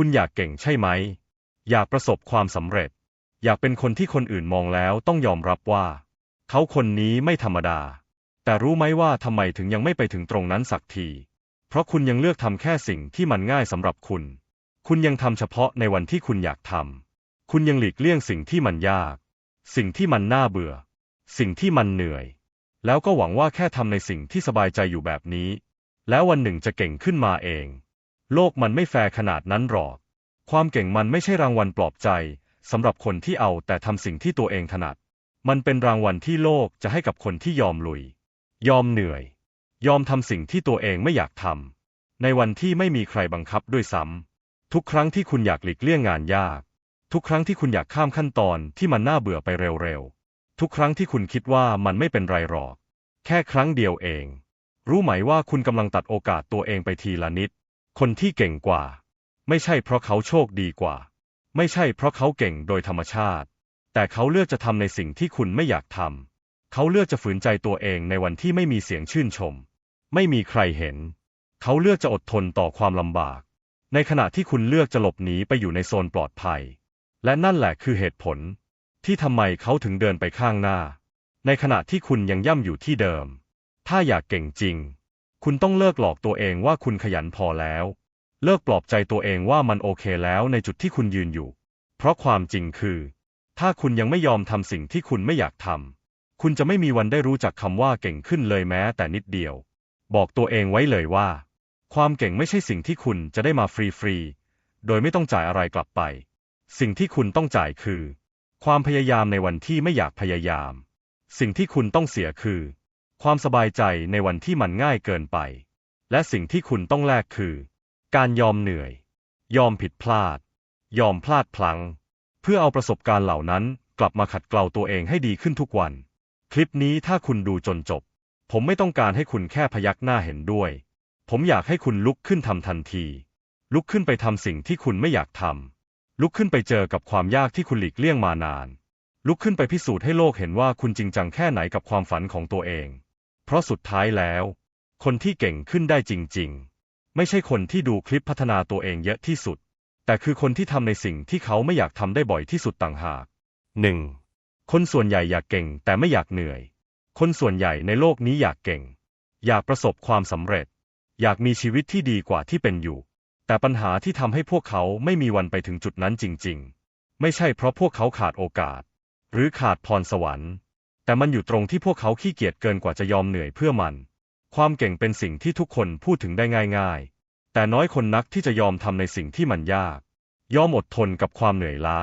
คุณอยากเก่งใช่ไหม อยากประสบความสำเร็จ อยากเป็นคนที่คนอื่นมองแล้วต้องยอมรับว่า เขาคนนี้ไม่ธรรมดา แต่รู้ไหมว่าทำไมถึงยังไม่ไปถึงตรงนั้นสักที เพราะคุณยังเลือกทำแค่สิ่งที่มันง่ายสำหรับคุณ คุณยังทำเฉพาะในวันที่คุณอยากทำ คุณยังหลีกเลี่ยงสิ่งที่มันยาก สิ่งที่มันน่าเบื่อ สิ่งที่มันเหนื่อย แล้วก็หวังว่าแค่ทำในสิ่งที่สบายใจอยู่แบบนี้ แล้ววันหนึ่งจะเก่งขึ้นมาเอง โลกมันไม่แฟร์ขนาดนั้นหรอก ความเก่งมันไม่ใช่รางวัลปลอบใจสำหรับคนที่เอาแต่ทำสิ่งที่ตัวเองถนัด มันเป็นรางวัลที่โลกจะให้กับคนที่ยอมลุย ยอมเหนื่อย ยอมทำสิ่งที่ตัวเองไม่อยากทำ ในวันที่ไม่มีใครบังคับด้วยซ้ำ ทุกครั้งที่คุณอยากหลีกเลี่ยงงานยาก ทุกครั้งที่คุณอยากข้ามขั้นตอนที่มันน่าเบื่อไปเร็วๆ ทุกครั้งที่คุณคิดว่ามันไม่เป็นไรหรอก แค่ครั้งเดียวเอง รู้ไหมว่าคุณกำลังตัดโอกาสตัวเองไปทีละนิด คนที่เก่งกว่า ไม่ใช่เพราะเขาโชคดีกว่า ไม่ใช่เพราะเขาเก่งโดยธรรมชาติ แต่เขาเลือกจะทำในสิ่งที่คุณไม่อยากทำเขาเลือกจะฝืนใจตัวเองในวันที่ไม่มีเสียงชื่นชม ไม่มีใครเห็น เขาเลือกจะอดทนต่อความลำบาก ในขณะที่คุณเลือกจะหลบหนีไปอยู่ในโซนปลอดภัย และนั่นแหละคือเหตุผล ที่ทำไมเขาถึงเดินไปข้างหน้า ในขณะที่คุณยังย่ำอยู่ที่เดิม ถ้าอยากเก่งจริง คุณต้องเลิกหลอกตัวเองว่าคุณขยันพอแล้ว เลิกปลอบใจตัวเองว่ามันโอเคแล้วในจุดที่คุณยืนอยู่ เพราะความจริงคือ ถ้าคุณยังไม่ยอมทำสิ่งที่คุณไม่อยากทำคุณจะไม่มีวันได้รู้จักคำว่าเก่งขึ้นเลยแม้แต่นิดเดียว บอกตัวเองไว้เลยว่า ความเก่งไม่ใช่สิ่งที่คุณจะได้มาฟรีๆโดยไม่ต้องจ่ายอะไรกลับไป สิ่งที่คุณต้องจ่ายคือ ความพยายามในวันที่ไม่อยากพยายาม สิ่งที่คุณต้องเสียคือ ความสบายใจในวันที่มันง่ายเกินไป และสิ่งที่คุณต้องแลกคือ การยอมเหนื่อย ยอมผิดพลาด ยอมพลาดพลั้ง เพื่อเอาประสบการณ์เหล่านั้นกลับมาขัดเกลาตัวเองให้ดีขึ้นทุกวัน คลิปนี้ถ้าคุณดูจนจบ ผมไม่ต้องการให้คุณแค่พยักหน้าเห็นด้วย ผมอยากให้คุณลุกขึ้นทำทันที ลุกขึ้นไปทำสิ่งที่คุณไม่อยากทำลุกขึ้นไปเจอกับความยากที่คุณหลีกเลี่ยงมานาน ลุกขึ้นไปพิสูจน์ให้โลกเห็นว่าคุณจริงจังแค่ไหนกับความฝันของตัวเอง เพราะสุดท้ายแล้ว คนที่เก่งขึ้นได้จริง ๆ ไม่ใช่คนที่ดูคลิปพัฒนาตัวเองเยอะที่สุด แต่คือคนที่ทำในสิ่งที่เขาไม่อยากทำได้บ่อยที่สุดต่างหาก 1. คนส่วนใหญ่อยากเก่งแต่ไม่อยากเหนื่อย คนส่วนใหญ่ในโลกนี้อยากเก่ง อยากประสบความสำเร็จ อยากมีชีวิตที่ดีกว่าที่เป็นอยู่ แต่ปัญหาที่ทำให้พวกเขาไม่มีวันไปถึงจุดนั้นจริง ๆ ไม่ใช่เพราะพวกเขาขาดโอกาส หรือขาดพรสวรรค์ แต่มันอยู่ตรงที่พวกเขาขี้เกียจเกินกว่าจะยอมเหนื่อยเพื่อมัน ความเก่งเป็นสิ่งที่ทุกคนพูดถึงได้ง่ายๆ แต่น้อยคนนักที่จะยอมทำในสิ่งที่มันยาก ยอมอดทนกับความเหนื่อยล้า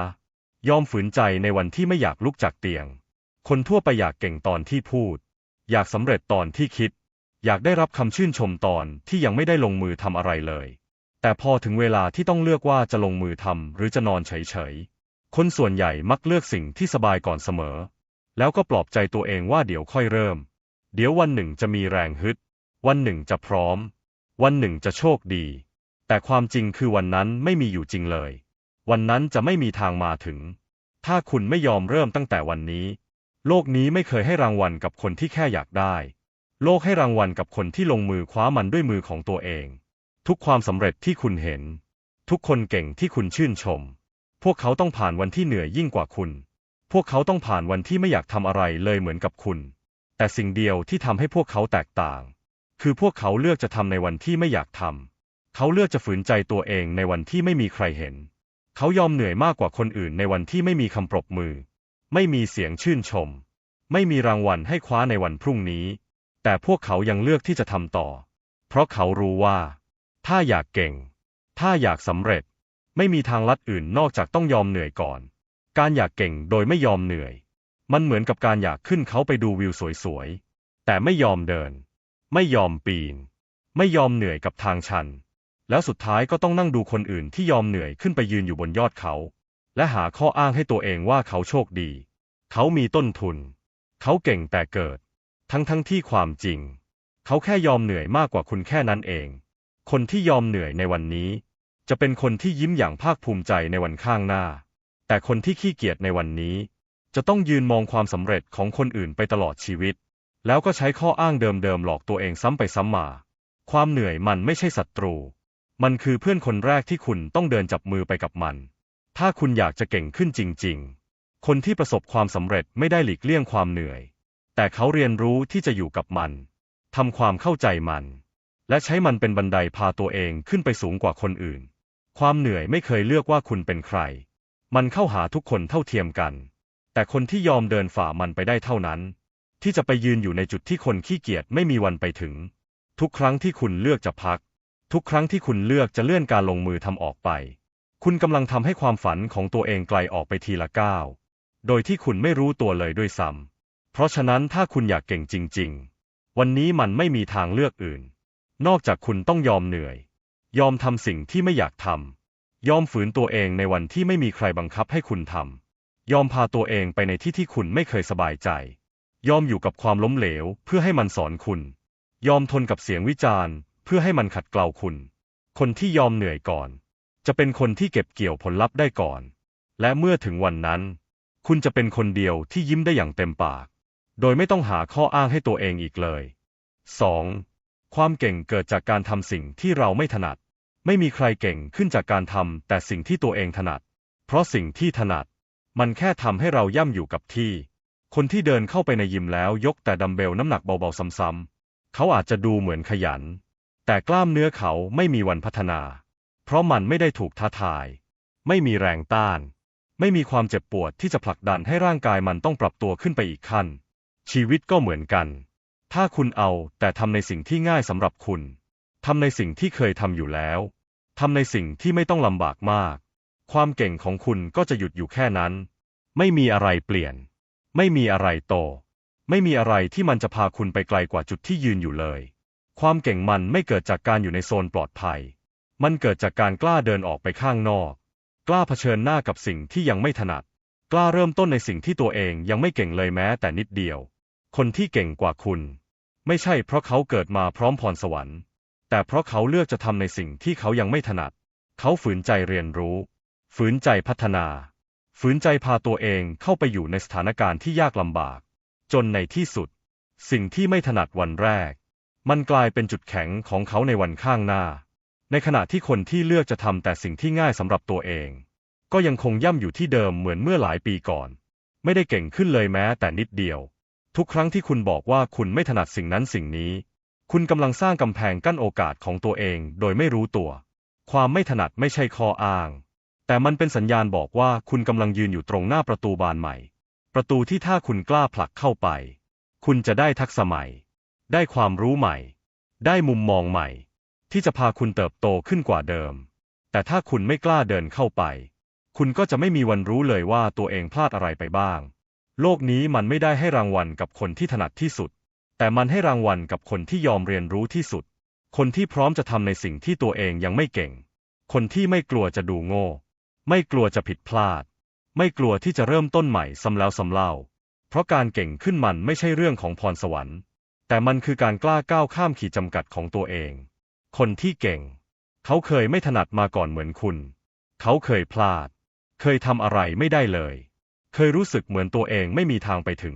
ยอมฝืนใจในวันที่ไม่อยากลุกจากเตียง คนทั่วไปอยากเก่งตอนที่พูด อยากสำเร็จตอนที่คิด อยากได้รับคำชื่นชมตอนที่ยังไม่ได้ลงมือทำอะไรเลย แต่พอถึงเวลาที่ต้องเลือกว่าจะลงมือทำหรือจะนอนเฉยๆ คนส่วนใหญ่มักเลือกสิ่งที่สบายก่อนเสมอ แล้วก็ปลอบใจตัวเองว่าเดี๋ยวค่อยเริ่ม เดี๋ยววันหนึ่งจะมีแรงฮึด วันหนึ่งจะพร้อม วันหนึ่งจะโชคดี แต่ความจริงคือวันนั้นไม่มีอยู่จริงเลย วันนั้นจะไม่มีทางมาถึง ถ้าคุณไม่ยอมเริ่มตั้งแต่วันนี้ โลกนี้ไม่เคยให้รางวัลกับคนที่แค่อยากได้ โลกให้รางวัลกับคนที่ลงมือคว้ามันด้วยมือของตัวเอง ทุกความสำเร็จที่คุณเห็น ทุกคนเก่งที่คุณชื่นชม พวกเขาต้องผ่านวันที่เหนื่อยยิ่งกว่าคุณ พวกเขาต้องผ่านวันที่ไม่อยากทำอะไรเลยเหมือนกับคุณ แต่สิ่งเดียวที่ทำให้พวกเขาแตกต่าง คือพวกเขาเลือกจะทำในวันที่ไม่อยากทำ เขาเลือกจะฝืนใจตัวเองในวันที่ไม่มีใครเห็น เขายอมเหนื่อยมากกว่าคนอื่นในวันที่ไม่มีคำปรบมือ ไม่มีเสียงชื่นชม ไม่มีรางวัลให้คว้าในวันพรุ่งนี้ แต่พวกเขายังเลือกที่จะทำต่อ เพราะเขารู้ว่า ถ้าอยากเก่ง ถ้าอยากสำเร็จ ไม่มีทางลัดอื่นนอกจากต้องยอมเหนื่อยก่อน การอยากเก่งโดยไม่ยอมเหนื่อย มันเหมือนกับการอยากขึ้นเขาไปดูวิวสวยๆ แต่ไม่ยอมเดิน ไม่ยอมปีน ไม่ยอมเหนื่อยกับทางชัน แล้วสุดท้ายก็ต้องนั่งดูคนอื่นที่ยอมเหนื่อยขึ้นไปยืนอยู่บนยอดเขา และหาข้ออ้างให้ตัวเองว่าเขาโชคดี เขามีต้นทุน เขาเก่งแต่เกิด ทั้งทั้งที่ความจริง เขาแค่ยอมเหนื่อยมากกว่าคุณแค่นั้นเอง คนที่ยอมเหนื่อยในวันนี้ จะเป็นคนที่ยิ้มอย่างภาคภูมิใจในวันข้างหน้า แต่คนที่ขี้เกียจในวันนี้ จะต้องยืนมองความสำเร็จของคนอื่นไปตลอดชีวิต แล้วก็ใช้ข้ออ้างเดิมๆหลอกตัวเองซ้ำไปซ้ำมา ความเหนื่อยมันไม่ใช่ศัตรู มันคือเพื่อนคนแรกที่คุณต้องเดินจับมือไปกับมัน ถ้าคุณอยากจะเก่งขึ้นจริง ๆ คนที่ประสบความสำเร็จไม่ได้หลีกเลี่ยงความเหนื่อย แต่เขาเรียนรู้ที่จะอยู่กับมันทำความเข้าใจมัน และใช้มันเป็นบันไดพาตัวเองขึ้นไปสูงกว่าคนอื่น ความเหนื่อยไม่เคยเลือกว่าคุณเป็นใคร มันเข้าหาทุกคนเท่าเทียมกัน แต่คนที่ยอมเดินฝ่ามันไปได้เท่านั้น ที่จะไปยืนอยู่ในจุดที่คนขี้เกียจไม่มีวันไปถึง ทุกครั้งที่คุณเลือกจะพัก ทุกครั้งที่คุณเลือกจะเลื่อนการลงมือทำออกไป คุณกำลังทำให้ความฝันของตัวเองไกลออกไปทีละก้าว โดยที่คุณไม่รู้ตัวเลยด้วยซ้ำเพราะฉะนั้นถ้าคุณอยากเก่งจริง ๆ วันนี้มันไม่มีทางเลือกอื่น นอกจากคุณต้องยอมเหนื่อย ยอมทำสิ่งที่ไม่อยากทำ ยอมฝืนตัวเองในวันที่ไม่มีใครบังคับให้คุณทำ ยอมพาตัวเองไปในที่ที่คุณไม่เคยสบายใจ ยอมอยู่กับความล้มเหลวเพื่อให้มันสอนคุณ ยอมทนกับเสียงวิจารณ์ เพื่อให้มันขัดเกลาคุณ คนที่ยอมเหนื่อยก่อน จะเป็นคนที่เก็บเกี่ยวผลลัพธ์ได้ก่อน และเมื่อถึงวันนั้น คุณจะเป็นคนเดียวที่ยิ้มได้อย่างเต็มปาก โดยไม่ต้องหาข้ออ้างให้ตัวเองอีกเลย 2. ความเก่งเกิดจากการทำสิ่งที่เราไม่ถนัด ไม่มีใครเก่งขึ้นจากการทำแต่สิ่งที่ตัวเองถนัด เพราะสิ่งที่ถนัด มันแค่ทำให้เราย่ำอยู่กับที่ คนที่เดินเข้าไปในยิมแล้วยกแต่ดัมเบลน้ำหนักเบาๆซ้ำๆ เขาอาจจะดูเหมือนขยัน แต่กล้ามเนื้อเขาไม่มีวันพัฒนา เพราะมันไม่ได้ถูกท้าทาย ไม่มีแรงต้าน ไม่มีความเจ็บปวดที่จะผลักดันให้ร่างกายมันต้องปรับตัวขึ้นไปอีกขั้น ชีวิตก็เหมือนกัน ถ้าคุณเอาแต่ทำในสิ่งที่ง่ายสำหรับคุณ ทำในสิ่งที่เคยทำอยู่แล้วทำในสิ่งที่ไม่ต้องลำบากมาก ความเก่งของคุณก็จะหยุดอยู่แค่นั้น ไม่มีอะไรเปลี่ยน ไม่มีอะไรโต ไม่มีอะไรที่มันจะพาคุณไปไกลกว่าจุดที่ยืนอยู่เลย ความเก่งมันไม่เกิดจากการอยู่ในโซนปลอดภัย มันเกิดจากการกล้าเดินออกไปข้างนอก กล้าเผชิญหน้ากับสิ่งที่ยังไม่ถนัด กล้าเริ่มต้นในสิ่งที่ตัวเองยังไม่เก่งเลยแม้แต่นิดเดียว คนที่เก่งกว่าคุณ ไม่ใช่เพราะเขาเกิดมาพร้อมพรสวรรค์ แต่เพราะเขาเลือกจะทำในสิ่งที่เขายังไม่ถนัด เขาฝืนใจเรียนรู้ ฝืนใจพัฒนา ฝืนใจพาตัวเองเข้าไปอยู่ในสถานการณ์ที่ยากลำบาก จนในที่สุด สิ่งที่ไม่ถนัดวันแรก มันกลายเป็นจุดแข็งของเขาในวันข้างหน้า ในขณะที่คนที่เลือกจะทำแต่สิ่งที่ง่ายสำหรับตัวเอง ก็ยังคงย่ำอยู่ที่เดิมเหมือนเมื่อหลายปีก่อน ไม่ได้เก่งขึ้นเลยแม้แต่นิดเดียว ทุกครั้งที่คุณบอกว่าคุณไม่ถนัดสิ่งนั้นสิ่งนี้ คุณกำลังสร้างกำแพงกั้นโอกาสของตัวเองโดยไม่รู้ตัว ความไม่ถนัดไม่ใช่ข้ออ้าง แต่มันเป็นสัญญาณบอกว่าคุณกำลังยืนอยู่ตรงหน้าประตูบานใหม่ ประตูที่ถ้าคุณกล้าผลักเข้าไป คุณจะได้ทักษะใหม่ ได้ความรู้ใหม่ ได้มุมมองใหม่ ที่จะพาคุณเติบโตขึ้นกว่าเดิม แต่ถ้าคุณไม่กล้าเดินเข้าไป คุณก็จะไม่มีวันรู้เลยว่าตัวเองพลาดอะไรไปบ้าง โลกนี้มันไม่ได้ให้รางวัลกับคนที่ถนัดที่สุด แต่มันให้รางวัลกับคนที่ยอมเรียนรู้ที่สุด คนที่พร้อมจะทำในสิ่งที่ตัวเองยังไม่เก่ง คนที่ไม่กลัวจะดูโง่ ไม่กลัวจะผิดพลาด ไม่กลัวที่จะเริ่มต้นใหม่ซ้ำแล้วซ้ำเล่า เพราะการเก่งขึ้นมันไม่ใช่เรื่องของพรสวรรค์ แต่มันคือการกล้าก้าวข้ามขีดจำกัดของตัวเอง คนที่เก่ง เขาเคยไม่ถนัดมาก่อนเหมือนคุณ เขาเคยพลาด เคยทำอะไรไม่ได้เลย เคยรู้สึกเหมือนตัวเองไม่มีทางไปถึง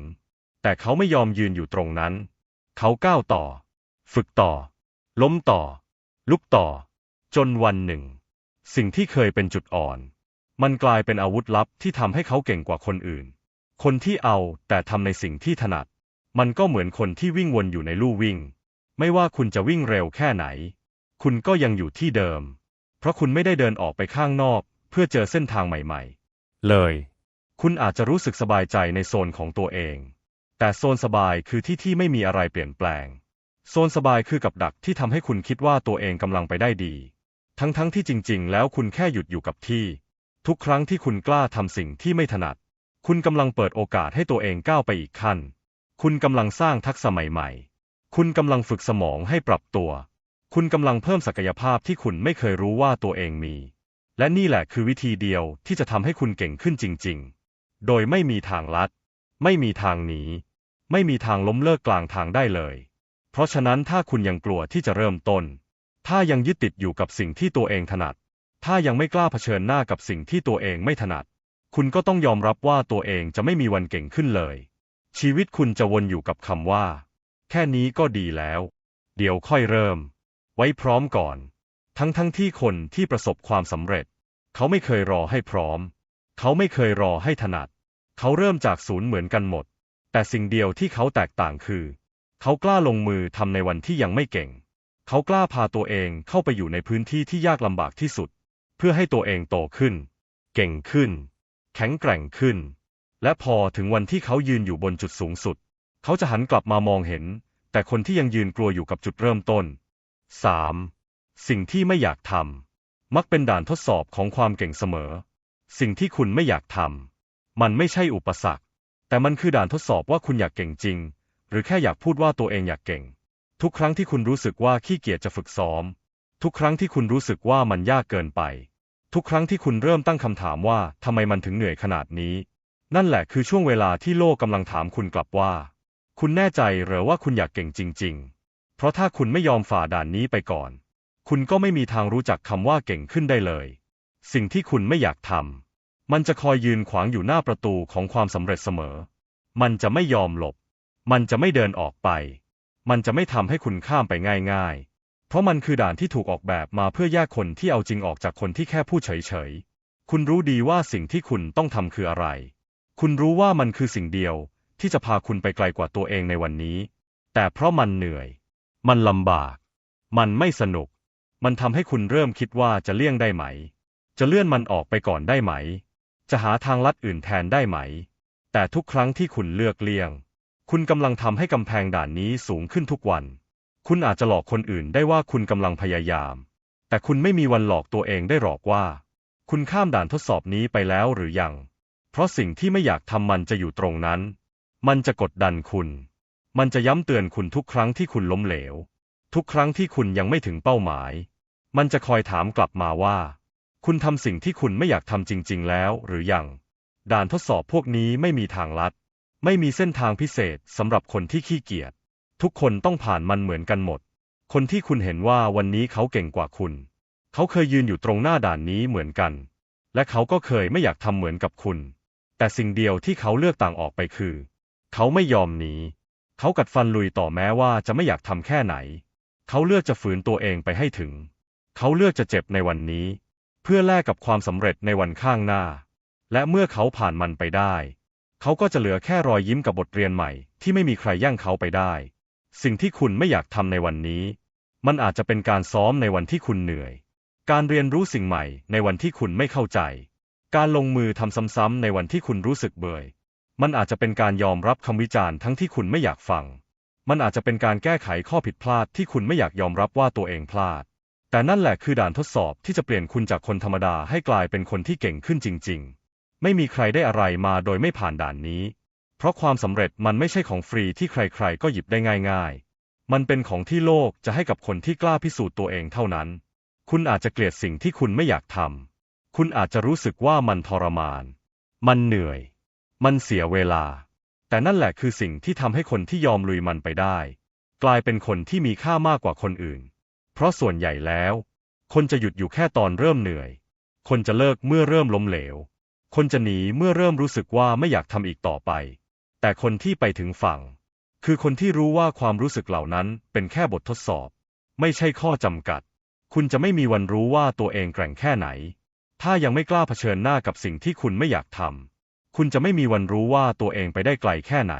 แต่เขาไม่ยอมยืนอยู่ตรงนั้น เขาก้าวต่อ ฝึกต่อ ล้มต่อ ลุกต่อ จนวันหนึ่ง สิ่งที่เคยเป็นจุดอ่อน มันกลายเป็นอาวุธลับที่ทำให้เขาเก่งกว่าคนอื่น คนที่เอาแต่ทำในสิ่งที่ถนัด มันก็เหมือนคนที่วิ่งวนอยู่ในลู่วิ่ง ไม่ว่าคุณจะวิ่งเร็วแค่ไหน คุณก็ยังอยู่ที่เดิม เพราะคุณไม่ได้เดินออกไปข้างนอก เพื่อเจอเส้นทางใหม่ ๆ เลย คุณอาจจะรู้สึกสบายใจในโซนของตัวเอง แต่โซนสบายคือที่ที่ไม่มีอะไรเปลี่ยนแปลง โซนสบายคือกับดักที่ทำให้คุณคิดว่าตัวเองกำลังไปได้ดี ทั้งๆทที่จริง ๆ แล้วคุณแค่หยุดอยู่กับที่ ทุกครั้งที่คุณกล้าทำสิ่งที่ไม่ถนัด คุณกำลังเปิดโอกาสให้ตัวเองก้าวไปอีกขั้น คุณกำลังสร้างทักษะใหม่ๆ คุณกำลังฝึกสมองให้ปรับตัว คุณกำลังเพิ่มศักยภาพที่คุณไม่เคยรู้ว่าตัวเองมี และนี่แหละคือวิธีเดียวที่จะทำให้คุณเก่งขึ้นจริง ๆ โดยไม่มีทางลัด ไม่มีทางหนี ไม่มีทางล้มเลิกกลางทางได้เลย เพราะฉะนั้นถ้าคุณยังกลัวที่จะเริ่มต้น ถ้ายังยึดติดอยู่กับสิ่งที่ตัวเองถนัด ถ้ายังไม่กล้าเผชิญหน้ากับสิ่งที่ตัวเองไม่ถนัด คุณก็ต้องยอมรับว่าตัวเองจะไม่มีวันเก่งขึ้นเลย ชีวิตคุณจะวนอยู่กับคำว่า แค่นี้ก็ดีแล้ว เดี๋ยวค่อยเริ่ม ไว้พร้อมก่อน ทั้งทั้งที่คนที่ประสบความสำเร็จ เขาไม่เคยรอให้พร้อม เขาไม่เคยรอให้ถนัด เขาเริ่มจากศูนย์เหมือนกันหมด แต่สิ่งเดียวที่เขาแตกต่างคือ เขากล้าลงมือทำในวันที่ยังไม่เก่ง เขากล้าพาตัวเองเข้าไปอยู่ในพื้นที่ที่ยากลำบากที่สุด เพื่อให้ตัวเองโตขึ้น เก่งขึ้น แข็งแกร่งขึ้น และพอถึงวันที่เขายืนอยู่บนจุดสูงสุด เขาจะหันกลับมามองเห็น แต่คนที่ยังยืนกลัวอยู่กับจุดเริ่มต้น 3. สิ่งที่ไม่อยากทำมักเป็นด่านทดสอบของความเก่งเสมอ สิ่งที่คุณไม่อยากทำมันไม่ใช่อุปสรรค แต่มันคือด่านทดสอบว่าคุณอยากเก่งจริง หรือแค่อยากพูดว่าตัวเองอยากเก่ง ทุกครั้งที่คุณรู้สึกว่าขี้เกียจจะฝึกซ้อม ทุกครั้งที่คุณรู้สึกว่ามันยากเกินไป ทุกครั้งที่คุณเริ่มตั้งคำถามว่าทำไมมันถึงเหนื่อยขนาดนี้ นั่นแหละคือช่วงเวลาที่โลกกำลังถามคุณกลับว่า คุณแน่ใจหรือว่าคุณอยากเก่งจริง ๆ เพราะถ้าคุณไม่ยอมฝ่าด่านนี้ไปก่อน คุณก็ไม่มีทางรู้จักคำว่าเก่งขึ้นได้เลย สิ่งที่คุณไม่อยากทำ มันจะคอยยืนขวางอยู่หน้าประตูของความสำเร็จเสมอ มันจะไม่ยอมหลบ มันจะไม่เดินออกไป มันจะไม่ทำให้คุณข้ามไปง่าย ๆ เพราะมันคือด่านที่ถูกออกแบบมาเพื่อแยกคนที่เอาจริงออกจากคนที่แค่พูดเฉยๆ คุณรู้ดีว่าสิ่งที่คุณต้องทำคืออะไร คุณรู้ว่ามันคือสิ่งเดียวที่จะพาคุณไปไกลกว่าตัวเองในวันนี้ แต่เพราะมันเหนื่อย มันลำบาก มันไม่สนุก มันทำให้คุณเริ่มคิดว่าจะเลี่ยงได้ไหม จะเลื่อนมันออกไปก่อนได้ไหม จะหาทางลัดอื่นแทนได้ไหม แต่ทุกครั้งที่คุณเลือกเลี่ยง คุณกำลังทำให้กำแพงด่านนี้สูงขึ้นทุกวัน คุณอาจจะหลอกคนอื่นได้ว่าคุณกำลังพยายาม แต่คุณไม่มีวันหลอกตัวเองได้หรอกว่า คุณข้ามด่านทดสอบนี้ไปแล้วหรือยัง เพราะสิ่งที่ไม่อยากทำมันจะอยู่ตรงนั้น มันจะกดดันคุณ มันจะย้ำเตือนคุณทุกครั้งที่คุณล้มเหลว ทุกครั้งที่คุณยังไม่ถึงเป้าหมาย มันจะคอยถามกลับมาว่า คุณทำสิ่งที่คุณไม่อยากทำจริง ๆ แล้วหรือยัง ด่านทดสอบพวกนี้ไม่มีทางลัด ไม่มีเส้นทางพิเศษสำหรับคนที่ขี้เกียจ ทุกคนต้องผ่านมันเหมือนกันหมด คนที่คุณเห็นว่าวันนี้เขาเก่งกว่าคุณ เขาเคยยืนอยู่ตรงหน้าด่านนี้เหมือนกัน และเขาก็เคยไม่อยากทำเหมือนกับคุณ แต่สิ่งเดียวที่เขาเลือกต่างออกไปคือ เขาไม่ยอมหนี เขากัดฟันลุยต่อแม้ว่าจะไม่อยากทำแค่ไหน เขาเลือกจะฝืนตัวเองไปให้ถึง เขาเลือกจะเจ็บในวันนี้ พื่อแลกกับความสำเร็จในวันข้างหน้า และเมื่อเขาผ่านมันไปได้ เขาก็จะเหลือแค่รอยยิ้มกับบทเรียนใหม่ ที่ไม่มีใครย่งเขาไปได้ สิ่งที่คุณไม่อยากทำในวันนี้ มันอาจจะเป็นการซ้อมในวันที่คุณเหนื่อย การเรียนรู้สิ่งใหม่ในวันที่คุณไม่เข้าใจ การลงมือทำซ้ำๆในวันที่คุณรู้สึกเบื่อมันอาจจะเป็นการยอมรับคำวิจารณ์ทั้งที่คุณไม่อยากฟัง มันอาจจะเป็นการแก้ไขข้อผิดพลาดที่คุณไม่อยากยอมรับว่าตัวเองพลาด แต่นั่นแหละคือด่านทดสอบที่จะเปลี่ยนคุณจากคนธรรมดาให้กลายเป็นคนที่เก่งขึ้นจริง ๆ ไม่มีใครได้อะไรมาโดยไม่ผ่านด่านนี้ เพราะความสำเร็จมันไม่ใช่ของฟรีที่ใครๆ ก็หยิบได้ง่ายๆ มันเป็นของที่โลกจะให้กับคนที่กล้าพิสูจน์ตัวเองเท่านั้น คุณอาจจะเกลียดสิ่งที่คุณไม่อยากทำ คุณอาจจะรู้สึกว่ามันทรมาน มันเหนื่อย มันเสียเวลา แต่นั่นแหละคือสิ่งที่ทำให้คนที่ยอมลุยมันไปได้ กลายเป็นคนที่มีค่ามากกว่าคนอื่น เพราะส่วนใหญ่แล้ว คนจะหยุดอยู่แค่ตอนเริ่มเหนื่อย คนจะเลิกเมื่อเริ่มล้มเหลว คนจะหนีเมื่อเริ่มรู้สึกว่าไม่อยากทำอีกต่อไป แต่คนที่ไปถึงฝั่ง คือคนที่รู้ว่าความรู้สึกเหล่านั้นเป็นแค่บททดสอบ ไม่ใช่ข้อจำกัด คุณจะไม่มีวันรู้ว่าตัวเองแกร่งแค่ไหน ถ้ายังไม่กล้าเผชิญหน้ากับสิ่งที่คุณไม่อยากทำคุณจะไม่มีวันรู้ว่าตัวเองไปได้ไกลแค่ไหน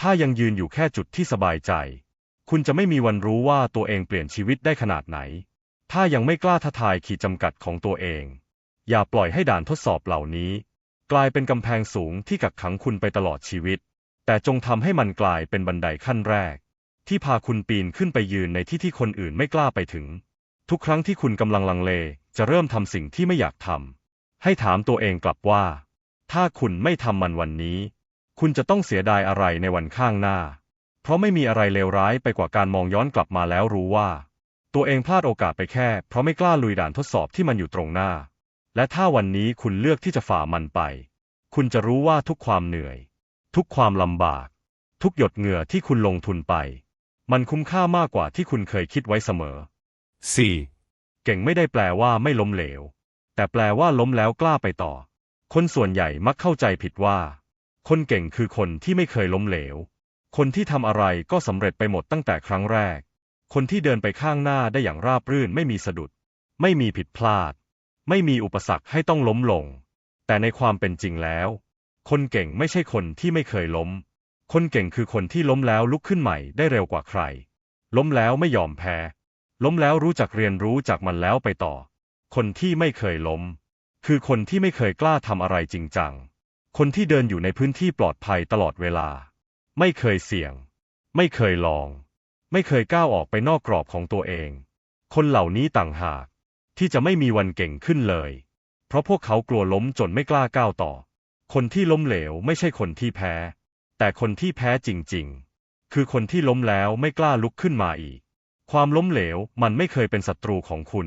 ถ้ายังยืนอยู่แค่จุดที่สบายใจ คุณจะไม่มีวันรู้ว่าตัวเองเปลี่ยนชีวิตได้ขนาดไหน ถ้ายังไม่กล้าท้าทายขีดจำกัดของตัวเอง อย่าปล่อยให้ด่านทดสอบเหล่านี้ กลายเป็นกำแพงสูงที่กักขังคุณไปตลอดชีวิต แต่จงทำให้มันกลายเป็นบันไดขั้นแรก ที่พาคุณปีนขึ้นไปยืนในที่ที่คนอื่นไม่กล้าไปถึง ทุกครั้งที่คุณกำลังลังเล จะเริ่มทำสิ่งที่ไม่อยากทำ ให้ถามตัวเองกลับว่า ถ้าคุณไม่ทำมันวันนี้ คุณจะต้องเสียดายอะไรในวันข้างหน้า ราะไม่มีอะไรเลวร้ายไปกว่าการมองย้อนกลับมาแล้วรู้ว่า ตัวเองพลาดโอกาสไปแค่ เพราะไม่กล้าลุยด่านทดสอบที่มันอยู่ตรงหน้า และถ้าวันนี้คุณเลือกที่จะฝ่ามันไป คุณจะรู้ว่าทุกความเหนื่อย ทุกความลำบาก ทุกหยดเหงื่อที่คุณลงทุนไป มันคุ้มค่ามากกว่าที่คุณเคยคิดไว้เสมอ 4. เก่งไม่ได้แปลว่าไม่ล้มเหลว แต่แปลว่าล้มแล้วกล้าไปต่อ คนส่วนใหญ่มักเข้าใจผิดว่า คนเก่งคือคนที่ไม่เคยล้มเหลว คนที่ทำอะไรก็สำเร็จไปหมดตั้งแต่ครั้งแรก คนที่เดินไปข้างหน้าได้อย่างราบรื่นไม่มีสะดุด ไม่มีผิดพลาด ไม่มีอุปสรรคให้ต้องล้มลง แต่ในความเป็นจริงแล้ว คนเก่งไม่ใช่คนที่ไม่เคยล้ม คนเก่งคือคนที่ล้มแล้วลุกขึ้นใหม่ได้เร็วกว่าใคร ล้มแล้วไม่ยอมแพ้ ล้มแล้วรู้จักเรียนรู้จากมันแล้วไปต่อ คนที่ไม่เคยล้ม คือคนที่ไม่เคยกล้าทำอะไรจริงจัง คนที่เดินอยู่ในพื้นที่ปลอดภัยตลอดเวลา ไม่เคยเสี่ยง ไม่เคยลอง ไม่เคยก้าวออกไปนอกกรอบของตัวเอง คนเหล่านี้ต่างหาก ที่จะไม่มีวันเก่งขึ้นเลย เพราะพวกเขากลัวล้มจนไม่กล้าก้าวต่อ คนที่ล้มเหลวไม่ใช่คนที่แพ้ แต่คนที่แพ้จริงๆ คือคนที่ล้มแล้วไม่กล้าลุกขึ้นมาอีก ความล้มเหลวมันไม่เคยเป็นศัตรูของคุณ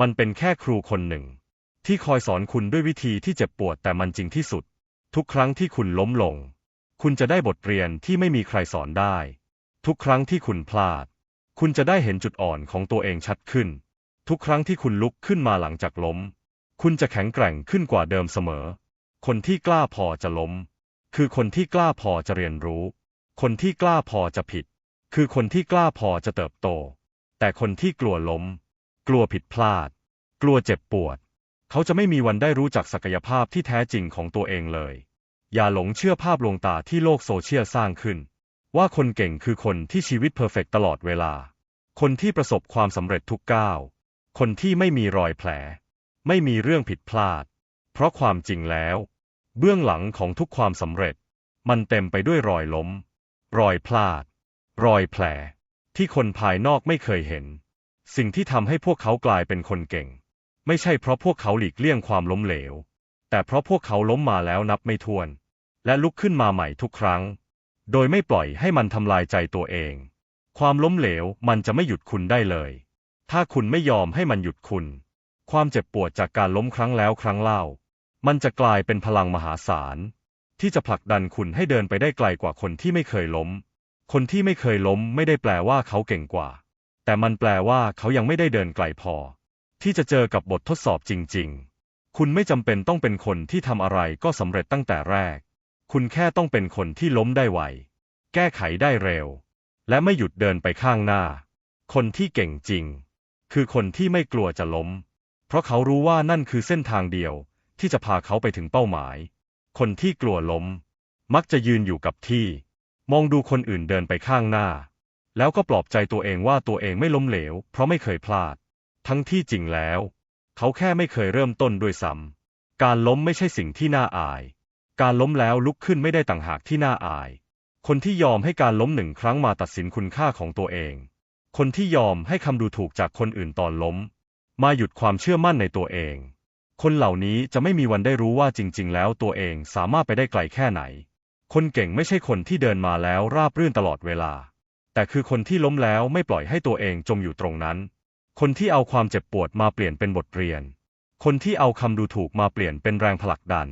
มันเป็นแค่ครูคนหนึ่ง ที่คอยสอนคุณด้วยวิธีที่เจ็บปวดแต่มันจริงที่สุด ทุกครั้งที่คุณล้มลง คุณจะได้บทเรียนที่ไม่มีใครสอนได้ ทุกครั้งที่คุณพลาด คุณจะได้เห็นจุดอ่อนของตัวเองชัดขึ้น ทุกครั้งที่คุณลุกขึ้นมาหลังจากล้ม คุณจะแข็งแกร่งขึ้นกว่าเดิมเสมอ คนที่กล้าพอจะล้ม คือคนที่กล้าพอจะเรียนรู้ คนที่กล้าพอจะผิด คือคนที่กล้าพอจะเติบโต แต่คนที่กลัวล้ม กลัวผิดพลาด กลัวเจ็บปวด เขาจะไม่มีวันได้รู้จักศักยภาพที่แท้จริงของตัวเองเลย อย่าหลงเชื่อภาพลวงตาที่โลกโซเชียลสร้างขึ้น ว่าคนเก่งคือคนที่ชีวิตเพอร์เฟกตลอดเวลา คนที่ประสบความสำเร็จทุกก้าว คนที่ไม่มีรอยแผล ไม่มีเรื่องผิดพลาด เพราะความจริงแล้ว เบื้องหลังของทุกความสำเร็จ มันเต็มไปด้วยรอยล้ม รอยพลาด รอยแผล ที่คนภายนอกไม่เคยเห็น สิ่งที่ทำให้พวกเขากลายเป็นคนเก่ง ไม่ใช่เพราะพวกเขาหลีกเลี่ยงความล้มเหลว แต่เพราะพวกเขาล้มมาแล้วนับไม่ถ้วน และลุกขึ้นมาใหม่ทุกครั้ง โดยไม่ปล่อยให้มันทำลายใจตัวเอง ความล้มเหลวมันจะไม่หยุดคุณได้เลย ถ้าคุณไม่ยอมให้มันหยุดคุณ ความเจ็บปวดจากการล้มครั้งแล้วครั้งเล่า มันจะกลายเป็นพลังมหาศาล ที่จะผลักดันคุณให้เดินไปได้ไกลกว่าคนที่ไม่เคยล้ม คนที่ไม่เคยล้มไม่ได้แปลว่าเขาเก่งกว่า แต่มันแปลว่าเขายังไม่ได้เดินไกลพอ ที่จะเจอกับบททดสอบจริง ๆ คุณไม่จำเป็นต้องเป็นคนที่ทำอะไรก็สำเร็จตั้งแต่แรก คุณแค่ต้องเป็นคนที่ล้มได้ไว แก้ไขได้เร็ว และไม่หยุดเดินไปข้างหน้า คนที่เก่งจริง คือคนที่ไม่กลัวจะล้ม เพราะเขารู้ว่านั่นคือเส้นทางเดียวที่จะพาเขาไปถึงเป้าหมาย คนที่กลัวล้ม มักจะยืนอยู่กับที่ มองดูคนอื่นเดินไปข้างหน้า แล้วก็ปลอบใจตัวเองว่าตัวเองไม่ล้มเหลว เพราะไม่เคยพลาด ทั้งที่จริงแล้ว เขาแค่ไม่เคยเริ่มต้นด้วยซ้ำการล้มไม่ใช่สิ่งที่น่าอาย การล้มแล้วลุกขึ้นไม่ได้ต่างหากที่น่าอาย คนที่ยอมให้การล้มหนึ่งครั้งมาตัดสินคุณค่าของตัวเอง คนที่ยอมให้คำดูถูกจากคนอื่นตอนล้ม มาหยุดความเชื่อมั่นในตัวเอง คนเหล่านี้จะไม่มีวันได้รู้ว่าจริง ๆ แล้วตัวเองสามารถไปได้ไกลแค่ไหน คนเก่งไม่ใช่คนที่เดินมาแล้วราบรื่นตลอดเวลา แต่คือคนที่ล้มแล้วไม่ปล่อยให้ตัวเองจมอยู่ตรงนั้น คนที่เอาความเจ็บปวดมาเปลี่ยนเป็นบทเรียน คนที่เอาคำดูถูกมาเปลี่ยนเป็นแรงผลักดัน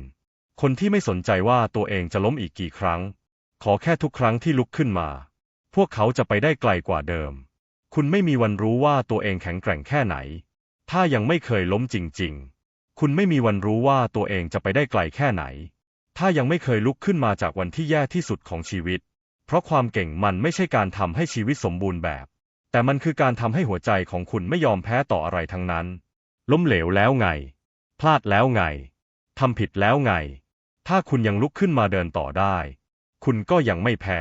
คนที่ไม่สนใจว่าตัวเองจะล้มอีกกี่ครั้ง ขอแค่ทุกครั้งที่ลุกขึ้นมา พวกเขาจะไปได้ไกลกว่าเดิม คุณไม่มีวันรู้ว่าตัวเองแข็งแกร่งแค่ไหน ถ้ายังไม่เคยล้มจริง ๆ คุณไม่มีวันรู้ว่าตัวเองจะไปได้ไกลแค่ไหน ถ้ายังไม่เคยลุกขึ้นมาจากวันที่แย่ที่สุดของชีวิต เพราะความเก่งมันไม่ใช่การทำให้ชีวิตสมบูรณ์แบบ แต่มันคือการทำให้หัวใจของคุณไม่ยอมแพ้ต่ออะไรทั้งนั้น ล้มเหลวแล้วไง พลาดแล้วไงทำผิดแล้วไง ถ้าคุณยังลุกขึ้นมาเดินต่อได้ คุณก็ยังไม่แพ้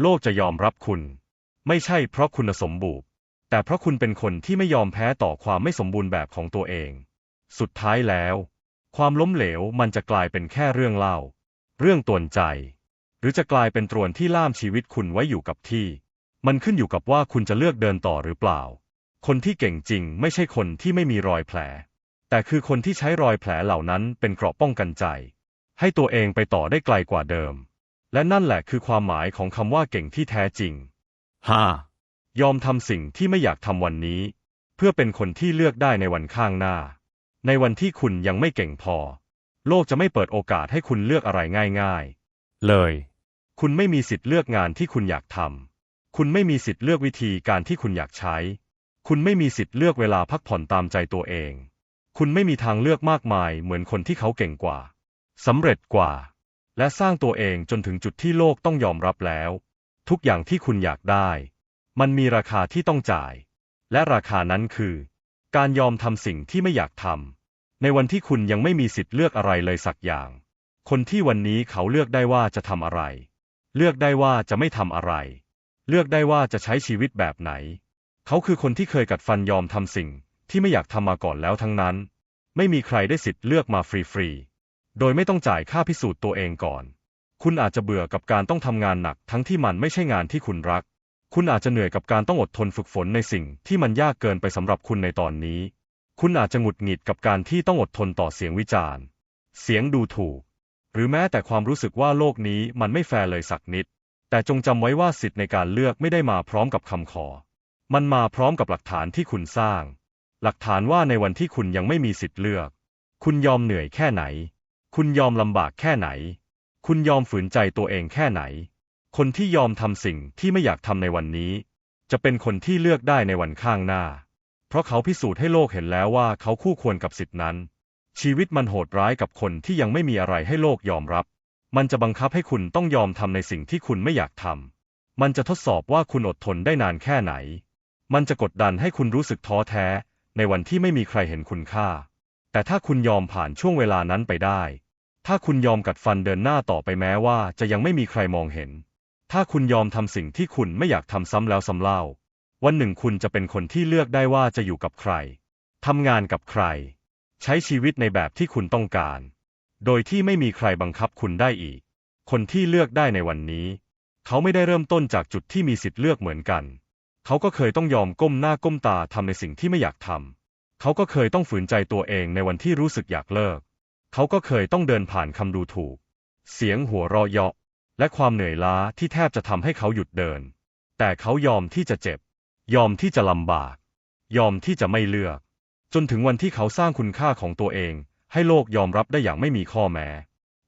โลกจะยอมรับคุณ ไม่ใช่เพราะคุณสมบูรณ์ แต่เพราะคุณเป็นคนที่ไม่ยอมแพ้ต่อความไม่สมบูรณ์แบบของตัวเอง สุดท้ายแล้ว ความล้มเหลวมันจะกลายเป็นแค่เรื่องเล่า เรื่องตวนใจ หรือจะกลายเป็นตรวนที่ล่ามชีวิตคุณไว้อยู่กับที่ มันขึ้นอยู่กับว่าคุณจะเลือกเดินต่อหรือเปล่า คนที่เก่งจริงไม่ใช่คนที่ไม่มีรอยแผล แต่คือคนที่ใช้รอยแผลเหล่านั้นเป็นเกราะป้องกันใจ ให้ตัวเองไปต่อได้ไกลกว่าเดิม และนั่นแหละคือความหมายของคำว่าเก่งที่แท้จริง 5. ยอมทำสิ่งที่ไม่อยากทำวันนี้ เพื่อเป็นคนที่เลือกได้ในวันข้างหน้า ในวันที่คุณยังไม่เก่งพอ โลกจะไม่เปิดโอกาสให้คุณเลือกอะไรง่ายๆ เลย คุณไม่มีสิทธิ์เลือกงานที่คุณอยากทำคุณไม่มีสิทธิ์เลือกวิธีการที่คุณอยากใช้ คุณไม่มีสิทธิ์เลือกเวลาพักผ่อนตามใจตัวเอง คุณไม่มีทางเลือกมากมายเหมือนคนที่เขาเก่งกว่า สำเร็จกว่า และสร้างตัวเองจนถึงจุดที่โลกต้องยอมรับแล้ว ทุกอย่างที่คุณอยากได้ มันมีราคาที่ต้องจ่าย และราคานั้นคือ การยอมทำสิ่งที่ไม่อยากทำในวันที่คุณยังไม่มีสิทธิ์เลือกอะไรเลยสักอย่าง คนที่วันนี้เขาเลือกได้ว่าจะทำอะไร เลือกได้ว่าจะไม่ทำอะไร เลือกได้ว่าจะใช้ชีวิตแบบไหน เขาคือคนที่เคยกัดฟันยอมทำสิ่งที่ไม่อยากทำมาก่อนแล้วทั้งนั้น ไม่มีใครได้สิทธิ์เลือกมาฟรีๆ โดยไม่ต้องจ่ายค่าพิสูจน์ตัวเองก่อน คุณอาจจะเบื่อกับการต้องทำงานหนักทั้งที่มันไม่ใช่งานที่คุณรัก คุณอาจจะเหนื่อยกับการต้องอดทนฝึกฝนในสิ่งที่มันยากเกินไปสำหรับคุณในตอนนี้ คุณอาจจะหงุดหงิดกับการที่ต้องอดทนต่อเสียงวิจารณ์ เสียงดูถูก หรือแม้แต่ความรู้สึกว่าโลกนี้มันไม่แฟร์เลยสักนิด แต่จงจำไว้ว่าสิทธิ์ในการเลือกไม่ได้มาพร้อมกับคำขอ มันมาพร้อมกับหลักฐานที่คุณสร้าง หลักฐานว่าในวันที่คุณยังไม่มีสิทธิ์เลือก คุณยอมเหนื่อยแค่ไหน คุณยอมลำบากแค่ไหน คุณยอมฝืนใจตัวเองแค่ไหน คนที่ยอมทำสิ่งที่ไม่อยากทำในวันนี้ จะเป็นคนที่เลือกได้ในวันข้างหน้า เพราะเขาพิสูจน์ให้โลกเห็นแล้วว่าเขาคู่ควรกับสิทธินั้น ชีวิตมันโหดร้ายกับคนที่ยังไม่มีอะไรให้โลกยอมรับ มันจะบังคับให้คุณต้องยอมทำในสิ่งที่คุณไม่อยากทำมันจะทดสอบว่าคุณอดทนได้นานแค่ไหน มันจะกดดันให้คุณรู้สึกท้อแท้ ในวันที่ไม่มีใครเห็นคุณค่า แต่ถ้าคุณยอมผ่านช่วงเวลานั้นไปได้ ถ้าคุณยอมกัดฟันเดินหน้าต่อไปแม้ว่าจะยังไม่มีใครมองเห็น ถ้าคุณยอมทำสิ่งที่คุณไม่อยากทำซ้ำแล้วซ้ำเล่า วันหนึ่งคุณจะเป็นคนที่เลือกได้ว่าจะอยู่กับใคร ทำงานกับใคร ใช้ชีวิตในแบบที่คุณต้องการ โดยที่ไม่มีใครบังคับคุณได้อีก คนที่เลือกได้ในวันนี้ เขาไม่ได้เริ่มต้นจากจุดที่มีสิทธิ์เลือกเหมือนกัน เขาก็เคยต้องยอมก้มหน้าก้มตาทำในสิ่งที่ไม่อยากทำ เขาก็เคยต้องฝืนใจตัวเองในวันที่รู้สึกอยากเลิก เขาก็เคยต้องเดินผ่านคำดูถูก เสียงหัวเราะเยาะและความเหนื่อยล้าที่แทบจะทำให้เขาหยุดเดิน แต่เขายอมที่จะเจ็บ ยอมที่จะลำบาก ยอมที่จะไม่เลือก จนถึงวันที่เขาสร้างคุณค่าของตัวเอง ให้โลกยอมรับได้อย่างไม่มีข้อแม้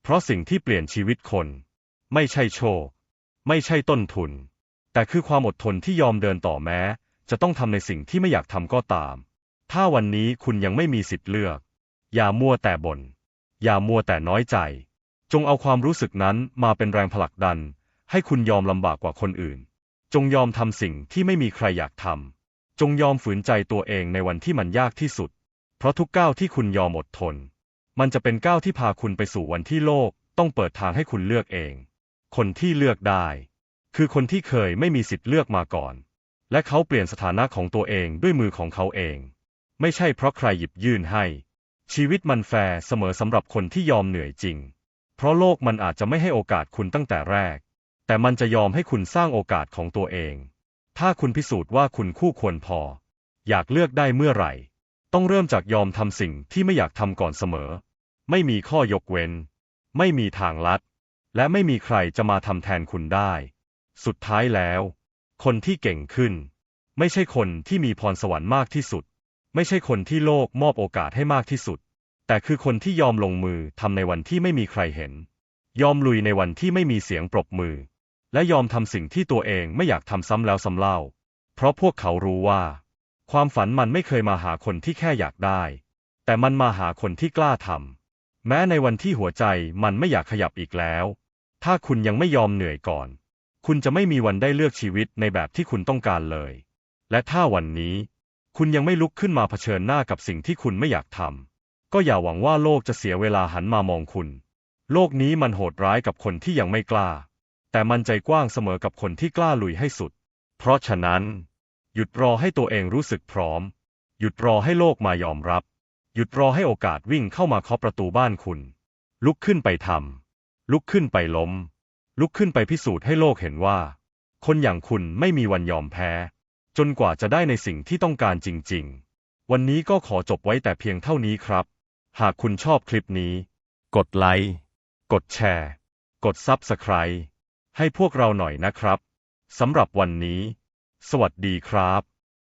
เพราะสิ่งที่เปลี่ยนชีวิตคน ไม่ใช่โชค ไม่ใช่ต้นทุน แต่คือความอดทนที่ยอมเดินต่อแม้ จะต้องทำในสิ่งที่ไม่อยากทำก็ตาม ถ้าวันนี้คุณยังไม่มีสิทธิ์เลือก อย่ามัวแต่บน่น อย่ามัวแต่น้อยใจ จงเอาความรู้สึกนั้นมาเป็นแรงผลักดัน ให้คุณยอมลำบากกว่าคนอื่น จงยอมทำสิ่งที่ไม่มีใครอยากทำ จงยอมฝืนใจตัวเองในวันที่มันยากที่สุด เพราะทุกก้าวที่คุณยอมอดทน มันจะเป็นก้าวที่พาคุณไปสู่วันที่โลก ต้องเปิดทางให้คุณเลือกเอง คนที่เลือกได้ คือคนที่เคยไม่มีสิทธิ์เลือกมาก่อน และเขาเปลี่ยนสถานะของตัวเองด้วยมือของเขาเอง ไม่ใช่เพราะใครหยิบยื่นให้ ชีวิตมันแฟร์เสมอสำหรับคนที่ยอมเหนื่อยจริง เพราะโลกมันอาจจะไม่ให้โอกาสคุณตั้งแต่แรก แต่มันจะยอมให้คุณสร้างโอกาสของตัวเอง ถ้าคุณพิสูจน์ว่าคุณคู่ควรพอ อยากเลือกได้เมื่อไหร่ ต้องเริ่มจากยอมทำสิ่งที่ไม่อยากทำก่อนเสมอ ไม่มีข้อยกเว้น ไม่มีทางลัด และไม่มีใครจะมาทำแทนคุณได้ สุดท้ายแล้ว คนที่เก่งขึ้น ไม่ใช่คนที่มีพรสวรรค์มากที่สุด ไม่ใช่คนที่โลกมอบโอกาสให้มากที่สุด แต่คือคนที่ยอมลงมือทำในวันที่ไม่มีใครเห็น ยอมลุยในวันที่ไม่มีเสียงปรบมือ และยอมทำสิ่งที่ตัวเองไม่อยากทำซ้ำแล้วซ้ำเล่า เพราะพวกเขารู้ว่า ความฝันมันไม่เคยมาหาคนที่แค่อยากได้ แต่มันมาหาคนที่กล้าทำแม้ในวันที่หัวใจมันไม่อยากขยับอีกแล้ว ถ้าคุณยังไม่ยอมเหนื่อยก่อน คุณจะไม่มีวันได้เลือกชีวิตในแบบที่คุณต้องการเลย และถ้าวันนี้ คุณยังไม่ลุกขึ้นมาเผชิญหน้ากับสิ่งที่คุณไม่อยากทำก็อย่าหวังว่าโลกจะเสียเวลาหันมามองคุณ โลกนี้มันโหดร้ายกับคนที่ยังไม่กล้า แต่มันใจกว้างเสมอกับคนที่กล้าลุยให้สุด เพราะฉะนั้น หยุดรอให้ตัวเองรู้สึกพร้อม หยุดรอให้โลกมายอมรับ หยุดรอให้โอกาสวิ่งเข้ามาเคาะประตูบ้านคุณ ลุกขึ้นไปทำลุกขึ้นไปล้ม ลุกขึ้นไปพิสูจน์ให้โลกเห็นว่า คนอย่างคุณไม่มีวันยอมแพ้ จนกว่าจะได้ในสิ่งที่ต้องการจริง ๆ วันนี้ก็ขอจบไว้แต่เพียงเท่านี้ครับ หากคุณชอบคลิปนี้ กดไลค์ กดแชร์ กดซับสไคร b e ให้พวกเราหน่อยนะครับ สำหรับวันนี้ สวัสดีครับ